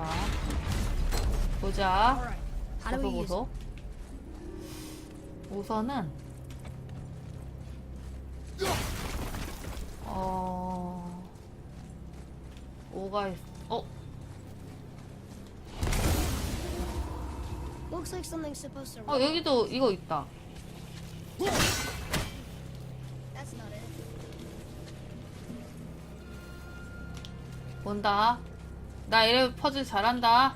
자, 보자. Do 보소. 우선은 어 뭐가 있? 어 Looks like something's supposed to. 어 여기도 이거 있다. That's not it. 본다. 나 이래 퍼즐 잘한다.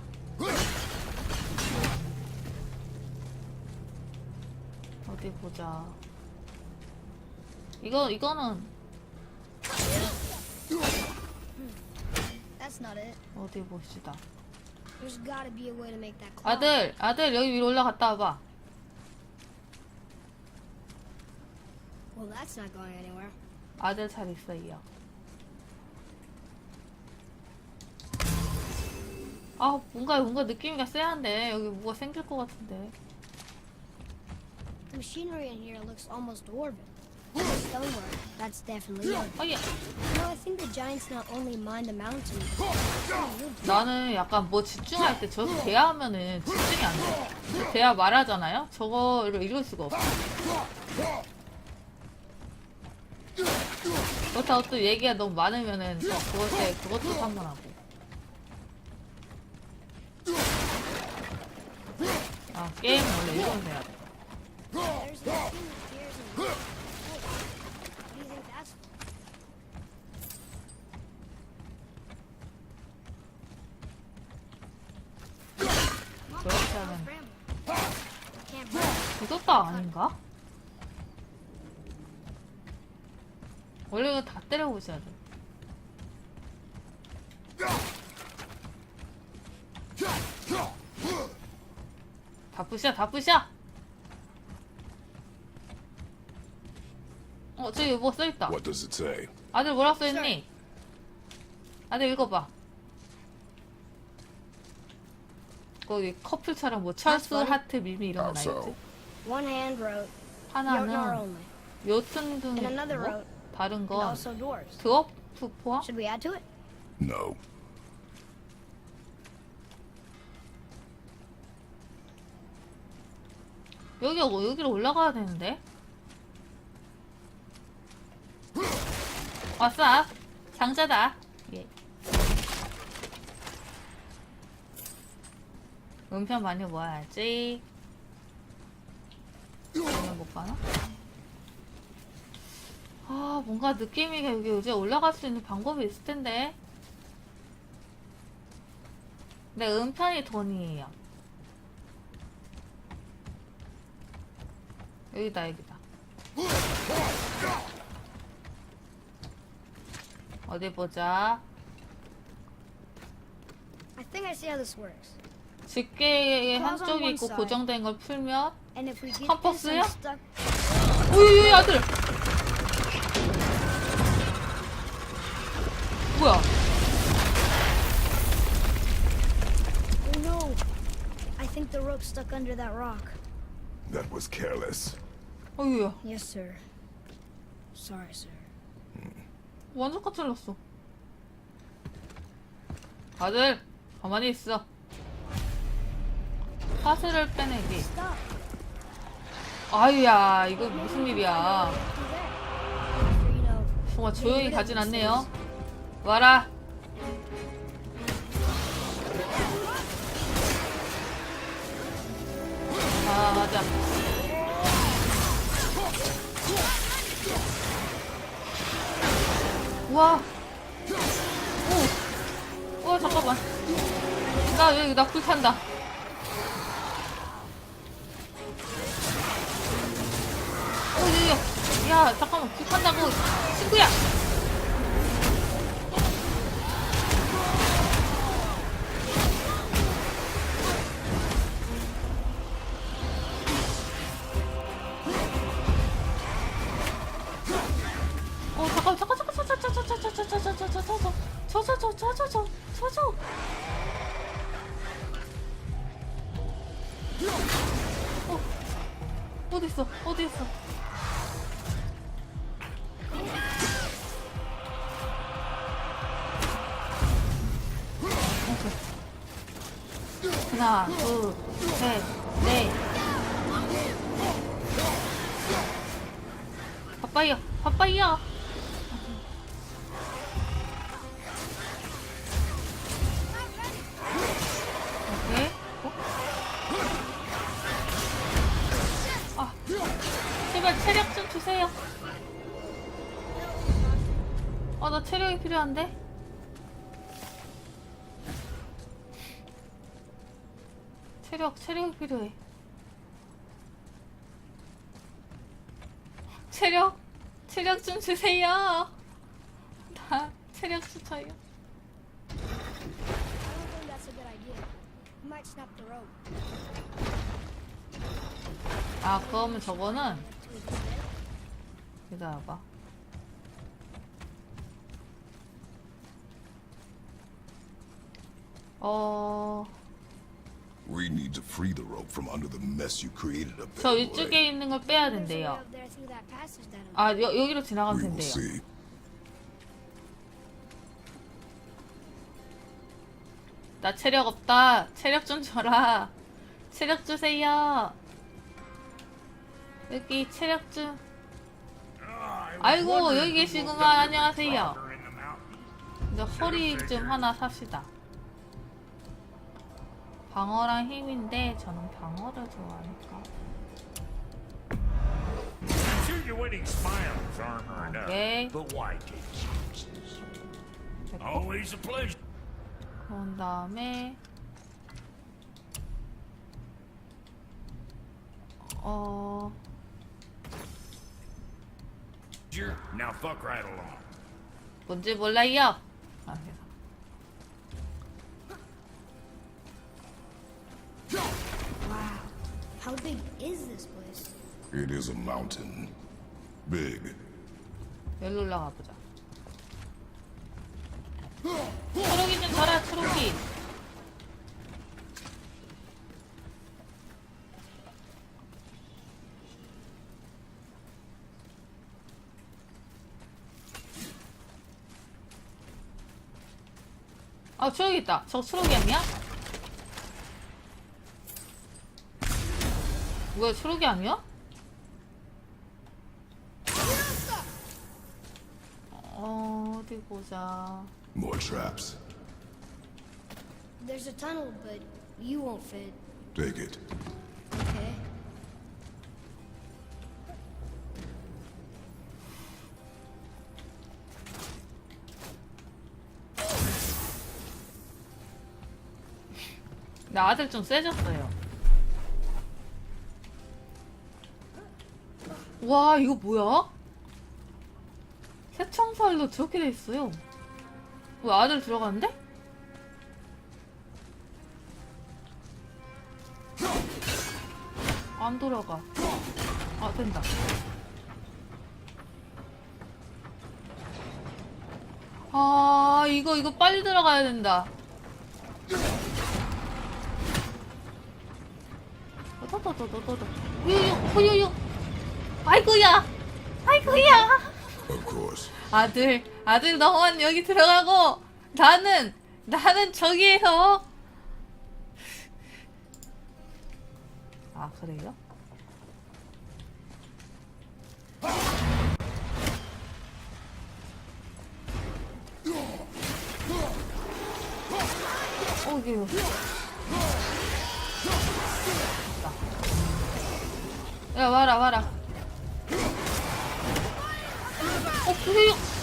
어디 보자. 이거 이거는. 어디 봅시다. 아들, 아들 여기 위로 올라갔다 와봐. 아들 잘 있어 이요. 아 뭔가 뭔가 느낌이가 쎄한데 여기 뭐가 생길 것 같은데. The machinery in here looks almost dwarven. Stonework. That's definitely it. 아 예. You know, I think the giants not only mined the mountain. 나는 약간 뭐 집중할 때 저렇게 대화하면은 집중이 안 돼. 대화 말하잖아요. 저거를 읽을 수가 없어. 그렇다고 또 얘기가 너무 많으면은 또 그것에 그것도 산만하고. 아 게임 원래 이런 해야 돼. 저렇게 하면 부도다 아닌가? 원래는 다 때려보셔야 돼. 야! 다 부셔, 다 부셔! 어, 저기 뭐 써있다. What does it say? 아들 뭐라 써있니? 아들 읽어봐. 거기 커플처럼 뭐 찰스 funny. 하트 미미 이런 거? 나있지? One hand wrote Jotnar 하나는 only, 요튼 and another 등 wrote, 다른 and 건 also dwarves. 드워프 포함? Should we add to it? No. 여기 어, 여기로 올라가야 되는데. 왔어. 상자다. 예. 은편 많이 모아야지. 오늘 못 가나? 아, 뭔가 느낌이 여기 이제 올라갈 수 있는 방법이 있을 텐데. 내 은편이 돈이에요. 여기다 여기다 어디 보자 I think I see how this works. on 한쪽이 있고. 고정된 걸 풀면 And if we get this 컴퍼스야? unstuck, 오이 아들 뭐야 oh no! I think the rope's stuck under that rock. That was careless. 어이야 Yes, sir. Sorry, sir. 완전 까잘났어 아들 가만히 있어 파스를 빼내기 Stop. 아유야 이거 무슨 일이야 Do that. After, you know, 정말 조용히 가진 않네요. 와라. 아, 맞아. 우와. 오. 우와, 잠깐만. 나 여기 나 불 탄다. 어, 야, 야, 야, 잠깐만, 불 탄다고, 친구야. 있어. 오케이. 하나, 둘. 체력, 체력이 필요해. 체력, 체력 좀 주세요. 나 체력 rope. 아, 그러면 저거는. 기다려봐. 어, We need to free the rope from under the mess you created up 저 there. 위쪽에 boy. 있는 걸 빼야 된대요. 아, 여, 여기로 지나가면 We will 된대요. see. 나 체력 없다. 체력 좀 줘라. 체력 주세요. 여기 체력 좀. 아이고, 여기 계시구만. 안녕하세요. 이제 허리 좀 하나 삽시다. 방어랑 힘인데 저는 방어를 좋아하니까. Pleasure. 그런 다음에 어. 뭔지 몰라요. 아, How big is this place? It is a mountain. Big. 여기로 올라가 보자. 초록이 좀 가라, 초록이. 아, 초록이 있다. 저 초록이 아니야? 뭐야, 초록이 아니야? 어, 어디 보자. More traps. There's a tunnel, but you won't fit. Take it. Okay. 나 아들 좀 세졌어요. 와, 이거 뭐야? 새청살로 저렇게 돼 있어요. 왜 아들 들어가는데? 안 돌아가. 아, 된다. 아, 이거, 이거 빨리 들어가야 된다. 더더더더더더. 우유유, 우유유. 아이고야. 아이고야. 아들, 아들 너만 여기 들어가고 나는 나는 저기에서 아 그래요? 어그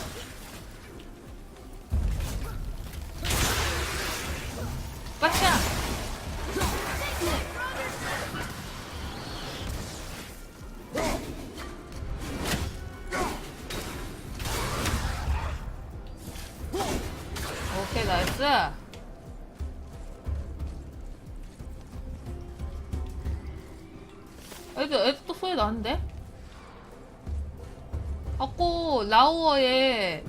라우어의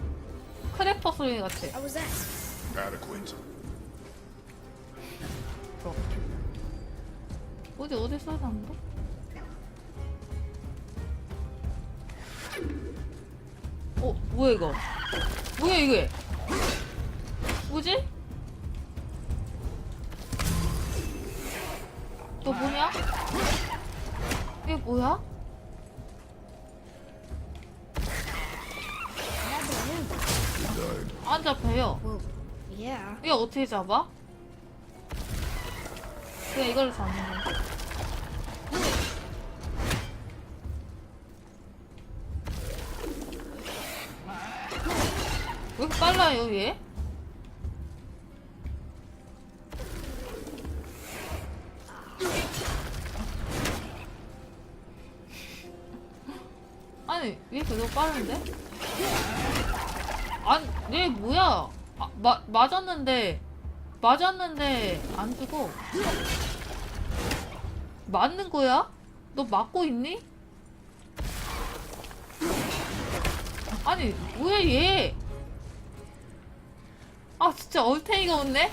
크래퍼 소리 같아 How was that? Adequate. 들어. 어디 어디 소리 나는데? 어 뭐야 이거? 뭐야 이게? 뭐지? 너 뭐냐? 이게 뭐야? 안 잡혀요. Yeah. 이게 어떻게 잡아? 그냥 이걸로 잡는 건데. 왜 이렇게 빨라요, 얘? 마, 맞았는데, 맞았는데, 안 죽어. 맞는 거야? 너 맞고 있니? 아니, 뭐야, 얘? 아, 진짜 얼탱이가 없네?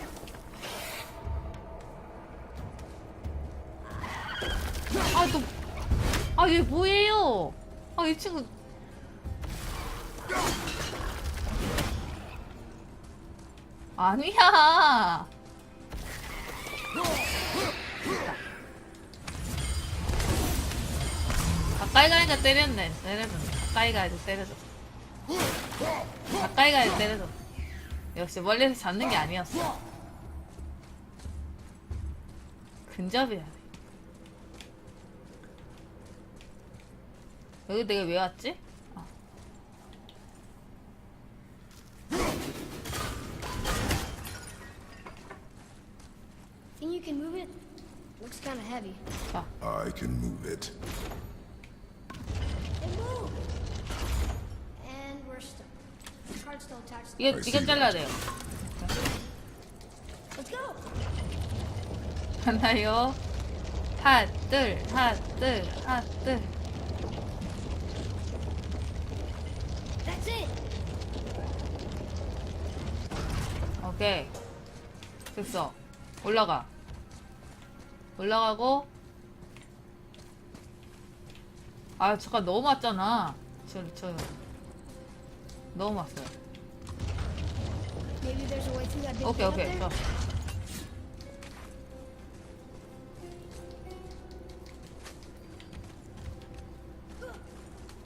아, 너, 아, 얘 뭐예요? 아, 이 친구. 아니야. 가까이 가니까 때렸네. 때려줬네. 가까이 가야 돼, 때려줘. 가까이 가야 돼, 때려줘. 역시 멀리서 잡는 게 아니었어. 근접이야 돼. 여기 내가 왜 왔지? 아. Think you can move it? Looks kind of heavy. 자, I can move it. It moved! And we're stuck. The card still attached. 이게, I 이게 see 잘라야 that. 돼요. Let's go! 하나요. 하나, 둘, 하나, 둘, 하나, 둘. That's it! 오케이. 됐어. 올라가. 올라가고. 아, 잠깐 너무 왔잖아. 저, 저. 너무 big 오케이, 오케이. 저.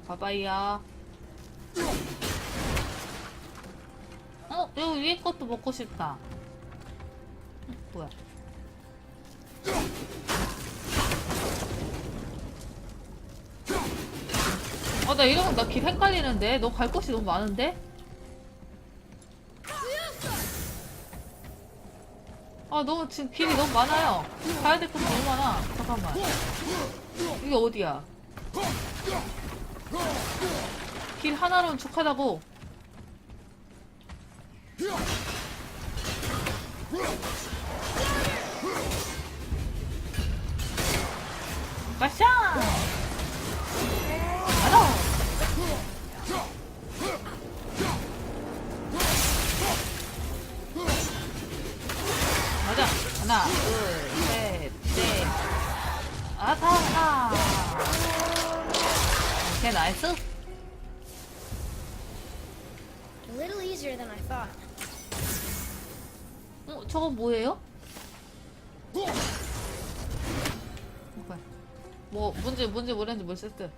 바바이야. 어, 여기 위에 것도 먹고 싶다. 응, 뭐야? 아, 나 이러면 나 길 헷갈리는데? 너 갈 곳이 너무 많은데? 아, 너무 지금 길이 너무 많아요. 가야 될 곳이 너무 많아. 잠깐만. 이게 어디야? 길 하나로는 족하다고. 마샤! 하나, 둘, 셋, 넷. 아타! 오케이, 나이스. A little easier than I thought. 어, 저거 뭐예요? 오케이. 뭐, 뭔지, 뭔지 모르는지 모르겠을 듯.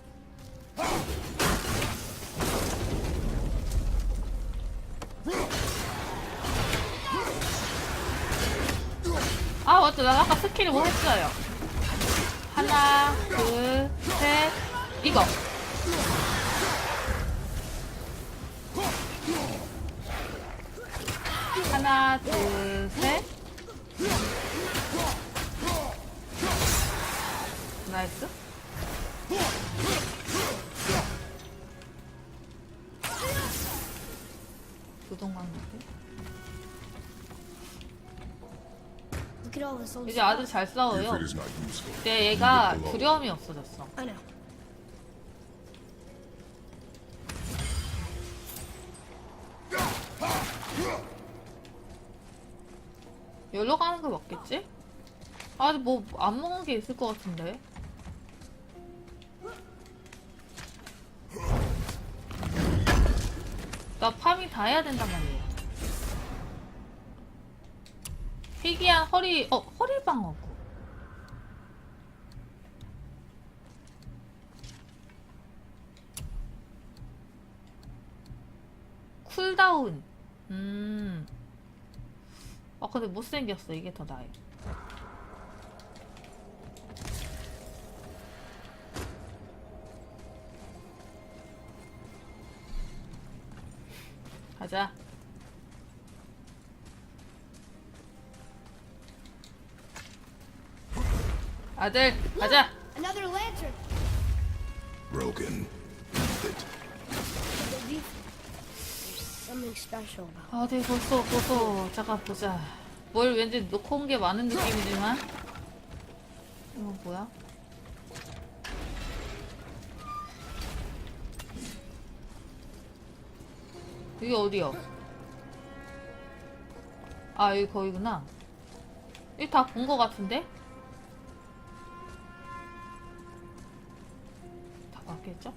아, 맞다. 나 아까 스킬을 뭐 했어요. 하나, 둘, 셋, 이거. 하나, 둘, 셋. 나이스. 이제. 아주 잘 싸워요. 근데 얘가. 두려움이 없어졌어. 여기로 가는 거 맞겠지? 아직 뭐안 먹은 게 있을 것 같은데. 나 파밍 다 해야 된단 말이에 피기야 허리 어 허리 방어구. 쿨다운. 음. 아 근데 못생겼어. 이게 더 나아요. 가자. 아들, 가자. Another lantern. Broken. It. There's something special about 아, 네, 벌써, 벌써. 잠깐 보자. 뭘 왠지 놓고 온 게 많은 느낌이지만. 이거 뭐야? 이게 어디요? 아, 여기 거기구나. 여기 다본 거 같은데? 다 봤겠죠?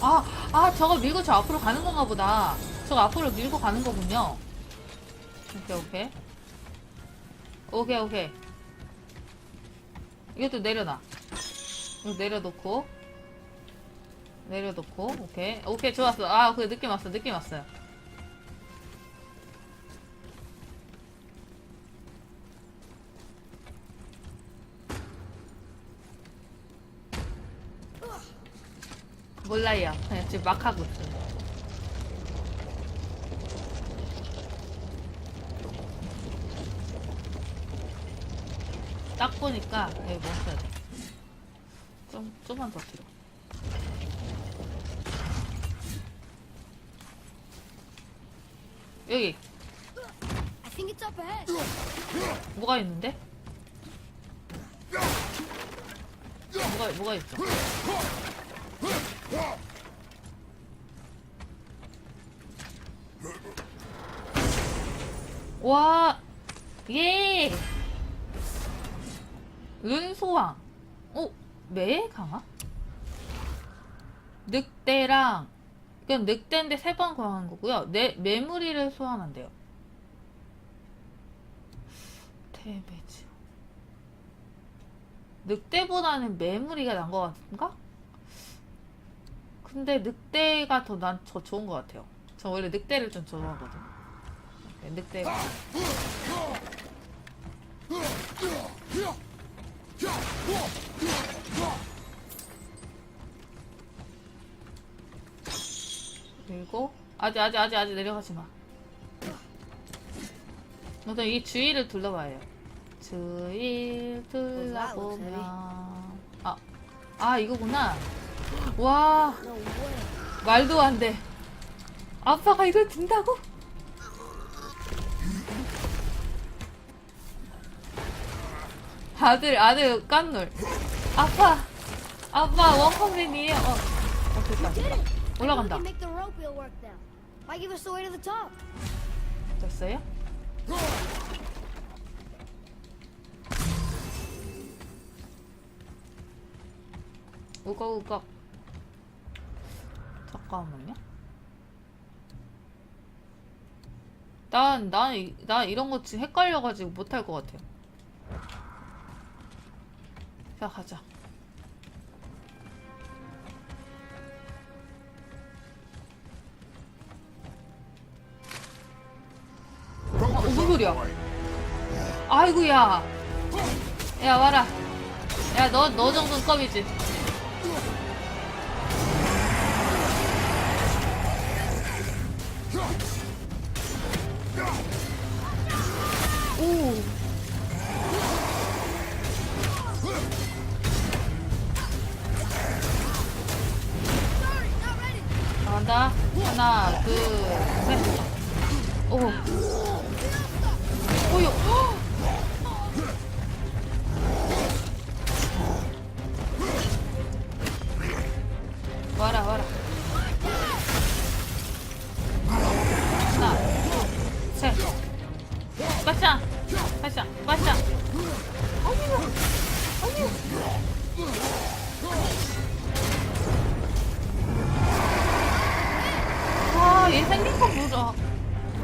아, 아, 저거 밀고 저 앞으로 가는 건가 보다. 저거 앞으로 밀고 가는 거군요. 오케이, 오케이. 오케이, 오케이. 이것도 내려놔. 이거 내려놓고. 내려놓고, 오케이. 오케이, 좋았어. 아, 그래, 느낌 왔어, 느낌 왔어요. 몰라요. 그냥 지금 막 하고 있어요. 딱 보니까 여기 멈춰야 돼. 좀, 좀만 더 뒤로. 여기, I think it's up ahead. 뭐가 있는데? 뭐가, 뭐가 있죠? 와, 예! 은소왕. 어, 매 강화? 늑대랑, 이건 늑대인데 세 번 강한 거고요. 네, 메모리를 소환한대요. 테베즈. 늑대보다는 메모리가 난 것 같은가? 근데 늑대가 더 난 더 좋은 것 같아요. 저 원래 늑대를 좀 좋아하거든. 네, 늑대가. 그리고 아직 아직 아직 아직 내려가지 마. 우선 이 주위를 둘러봐요. 주위를 둘러보면 아, 아 이거구나. 와. 말도 안 돼. 아빠가 이걸 든다고? 아들 아들 깐놀. 아빠 아빠 원컴맨이에요. 어, 어 됐다. 올라간다. 됐어요? 우걱우걱 잠깐만요 난, 난, 이- 나 이런 거 지금 헷갈려가지고 못할 것 같아요 자 가자. 어, 무슨 소리야? 아이고야. 야 와라. 야 너 너 정도는 껌이지. 오 하나 둘 셋. 오. 오유 생긴 건 보자.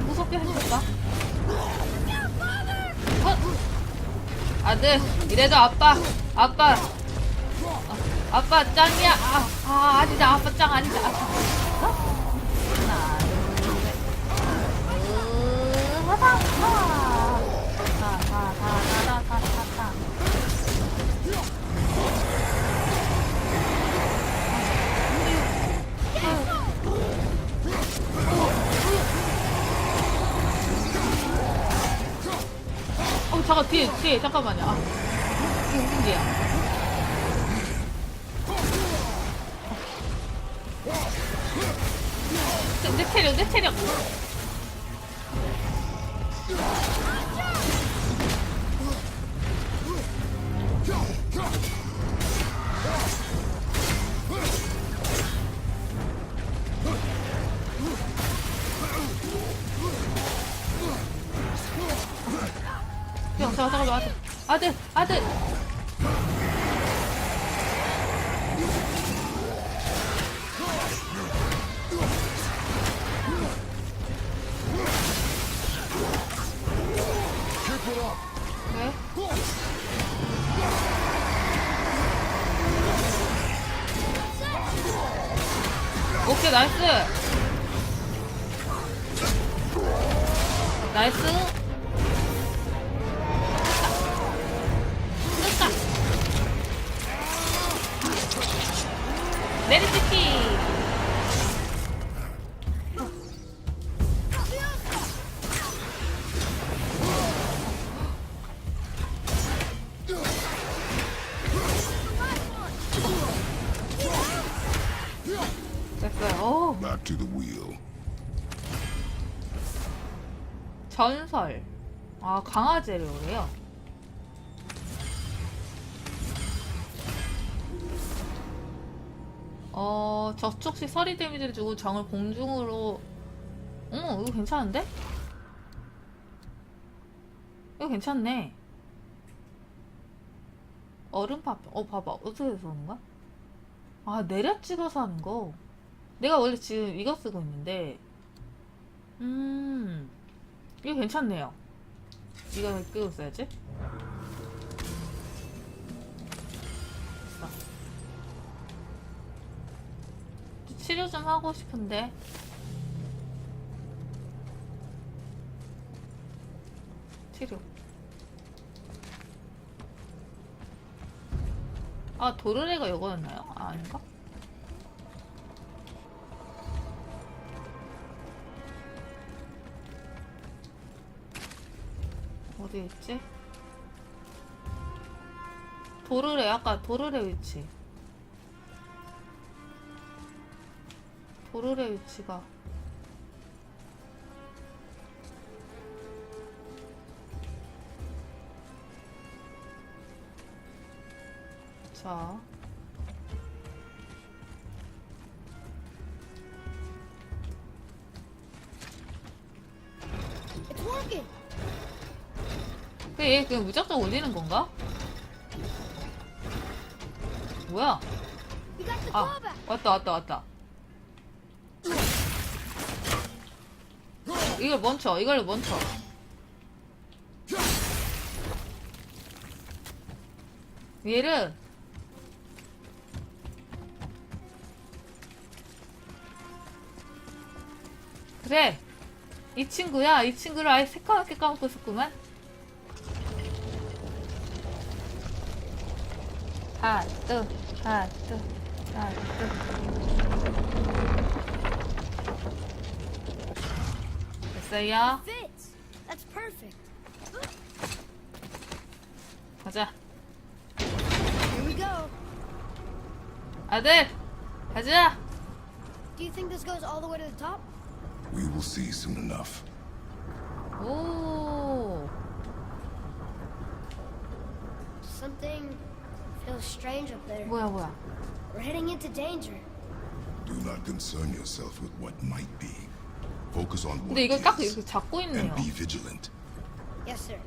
무섭게 해놓을까? 어, 음. 이래도 아빠, 아빠. 아, 아빠 짱이야. 아, 아, 아니다. 아빠 짱 아니다. 아, 하나, 둘, 셋. 음, 하다, 하다. 하다, 하다, 하다. 잠깐 뒤에 뒤에 잠깐만요. 아 뒤야 내, 내 체력 내 체력 잠깐 잠깐만. 아들 아들 아들 to the wheel. 전설. 아, 강화 재료래요. 어, 저촉 시 서리 데미지를 주고 정을 공중으로. 어, 이거 괜찮은데? 이거 괜찮네. 얼음 파편. 어, 봐봐. 어떻게 해서 하는 거야? 아, 내려 찍어서 하는 거. 내가 원래 지금 이거 쓰고 있는데. 음. 이거 괜찮네요. 이거 끄고 써야지. 치료 좀 하고 싶은데. 치료. 아, 도르래가 이거였나요? 아, 아닌가? 어디 있지? 도르래 아까 도르래 위치. 도르래 위치가. 자 그얘 그냥 무작정 올리는 건가? 뭐야? 아. 왔다 왔다 왔다 이걸 멈춰 이걸 멈춰 얘를 그래 이 친구야 이 친구를 아예 새까맣게 까먹고 있었구만 하나 둘 하나 둘 하나 둘 됐어요 Fits. That's perfect. 가자 Here we go. 아들 가자 Do you think this goes all the way to the top? We will see soon enough. 오 Something feels strange up there. 뭐야 뭐야 We're heading into danger. Do not concern yourself with what might be. Focus on what 근데 이걸 딱 is, 이렇게 잡고 있네요 and be vigilant. Yes, sir.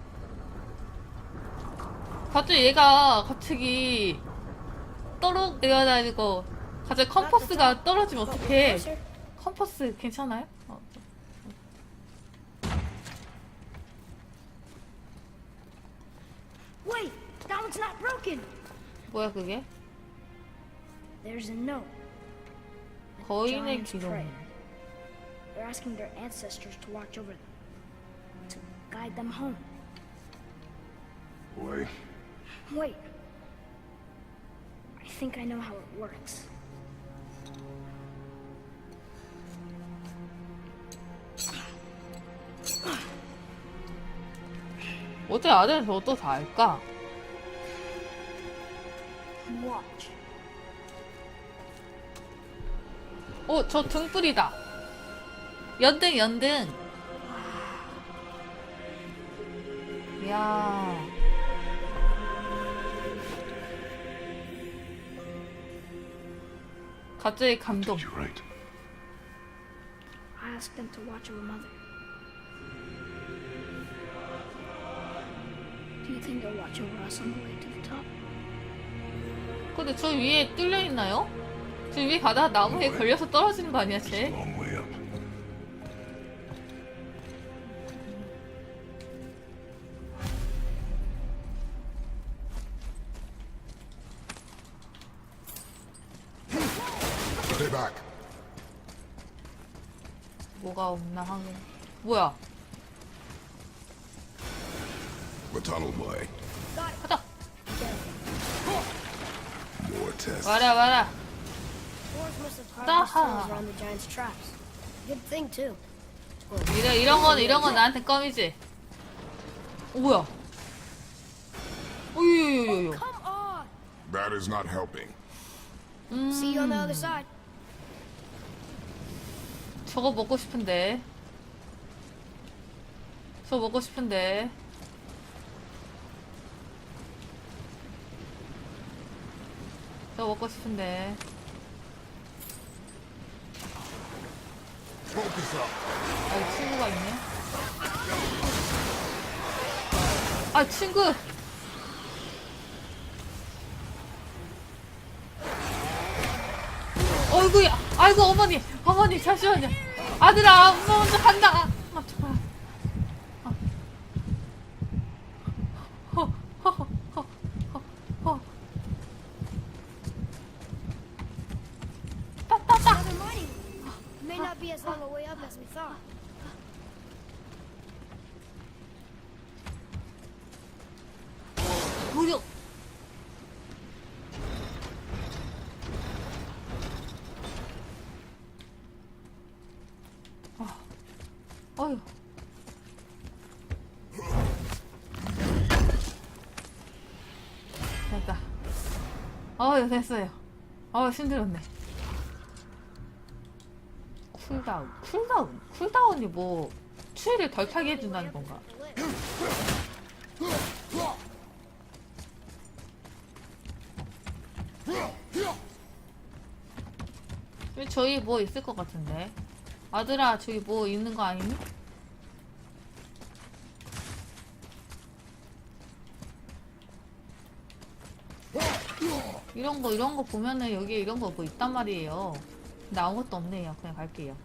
갑자기 얘가 갑자기 떨어 내려다니고 갑자기 컴퍼스가 떨어지면 어떡해. 컴퍼스 괜찮아요? 뭐야 그게? There's a note. A 거인의 giant's 기록. prayer. They're asking their ancestors to watch over them, to guide them home. Boy, Wait. I think I know how it works. 어째 아들은 저것도 다 알까? Watch. 어, 저 등불이다. 연등, 연등. 이야. 갑자기 감동. you're right. I asked them to watch over mother. Do you think they'll watch over us on the way to the top? 근데 저 위에 뚫려 있나요? 저 위에 가다가 나무에 걸려서 떨어지는 거 아니야, 쟤? 뭐가 없나 하긴. 뭐야? 가자. Tests. 와라, 와라. Dwarves must have carved these tunnels around the giant's traps. Good thing, too. 이런, 이런 건, 이런 건 나한테 껌이지. 어, 뭐야? 어이요요요요. Come on! That is not helping. See you on the other side. 저거 먹고 싶은데. 저거 먹고 싶은데. 저거 먹고 싶은데. 아, 친구가 있네. 아, 친구! 어이구야! 아이고, 어머니! 어머니, 잠시만요. 아들아, 엄마 먼저 간다! 아, 정말. 아. 허, 허, 허, 허, 허, 허. Another mining. It may not be as long a way up as we thought. 무력! 아, 어휴. 됐다. 어휴, 됐어요. 어휴, 힘들었네. 쿨다운. 쿨다운? 쿨다운이 뭐, 추위를 덜 타게 해준다는 건가? 왜 저기 뭐 있을 것 같은데? 아들아, 저기 뭐 있는 거 아니니? 이런 거, 이런 거 보면은 여기 이런 거 뭐 있단 말이에요. 근데 아무것도 없네요. 그냥 갈게요.